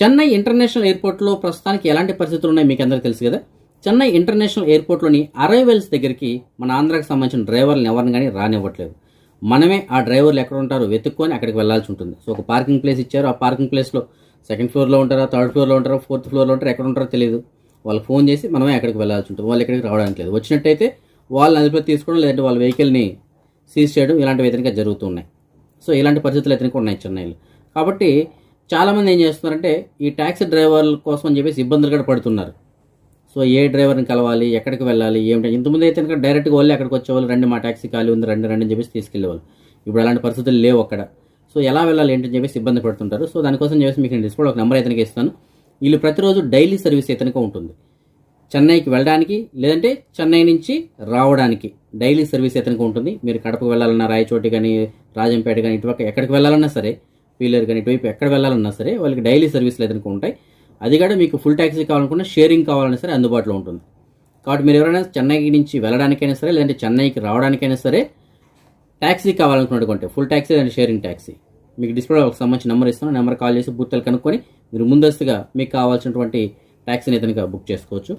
Chennai international ఎయిర్పోర్ట్లో ప్రస్తుతానికి ఎలాంటి పరిస్థితులు ఉన్నాయి మీకు అందరికీ తెలుసు కదా? చెన్నై ఇంటర్నేషనల్ ఎయిర్పోర్ట్లోని అరైవల్స్ దగ్గరికి మన ఆంధ్రాకి సంబంధించిన డ్రైవర్లను ఎవరిని కానీ రానివ్వట్లేదు. మనమే ఆ డ్రైవర్లు ఎక్కడ ఉంటారో వెతుక్కొని అక్కడికి వెళ్ళాల్సి ఉంటుంది. సో ఒక పార్కింగ్ ప్లేస్ ఇచ్చారు. ఆ పార్కింగ్ ప్లేస్లో సెకండ్ ఫ్లోర్లో ఉంటారా థర్డ్ ఫ్లోర్లో ఉంటారా ఫోర్త్ ఫ్లోర్లో ఉంటారా ఎక్కడ ఉంటారో తెలియదు. వాళ్ళకి ఫోన్ చేసి మనమే అక్కడికి వెళ్ళాల్సి ఉంటుంది. వాళ్ళు ఎక్కడికి రావడానికి లేదు. వచ్చినట్టయితే వాళ్ళని అదుపులో తీసుకోవడం లేదంటే వాళ్ళ వెహికల్ని సీజ్ చేయడం ఇలాంటివి అయితే జరుగుతున్నాయి సో ఇలాంటి పరిస్థితులు అయితే ఉన్నాయి చెన్నైలో. కాబట్టి చాలామంది ఏం చేస్తున్నారంటే ఈ ట్యాక్సీ డ్రైవర్ల కోసం అని చెప్పేసి ఇబ్బందులు కూడా పడుతున్నారు. సో ఏ డ్రైవర్ని కలవాలి ఎక్కడికి వెళ్ళాలి ఏమిటి ఇంతకుముందు అయితే కనుక డైరెక్ట్గా వెళ్ళి అక్కడికి వచ్చేవాళ్ళు రండి మా ట్యాక్సీ ఖాళీ ఉంది రండి రండి అని చెప్పేసి తీసుకెళ్ళేవాళ్ళు. ఇప్పుడు అలాంటి పరిస్థితులు లేవు అక్కడ. సో ఎలా వెళ్ళాలి ఏంటని చెప్పేసి ఇబ్బంది పడుతుంటారు. సో దానికోసం చెప్పేసి మీకు నేను డిస్ప్లే ఒక నెంబర్ ఇతనికి ఇస్తాను. వీళ్ళు ప్రతిరోజు డైలీ సర్వీస్ ఇతనికి ఉంటుంది. చెన్నైకి వెళ్ళడానికి లేదంటే చెన్నై నుంచి రావడానికి డైలీ సర్వీస్ ఇతనికి ఉంటుంది. మీరు కడపకు వెళ్ళాలన్నా రాయచోటి కానీ రాజంపేట కానీ ఇటుపక్క ఎక్కడికి వెళ్ళాలన్నా సరే వీలర్ కానీ ఇటువైపు ఎక్కడ వెళ్ళాలన్నా సరే వాళ్ళకి డైలీ సర్వీసులు ఇతనికి ఉంటాయి. అది కూడా మీకు ఫుల్ ట్యాక్సీ కావాలనుకున్నా షేరింగ్ కావాలన్నా సరే అందుబాటులో ఉంటుంది. కాబట్టి మీరు ఎవరైనా చెన్నైకి నుంచి వెళ్ళడానికైనా సరే లేదంటే చెన్నైకి రావడానికైనా సరే taxi కావాలనుకున్నటువంటి full taxi and sharing taxi మీకు డిస్ప్లే ఒక సంబంధించిన నెంబర్ ఇస్తాను నెంబర్ కాల్ చేసి పూర్తిగా కనుక్కొని మీరు ముందస్తుగా మీకు కావాల్సినటువంటి ట్యాక్సీని ఇతనిగా బుక్ చేసుకోవచ్చు.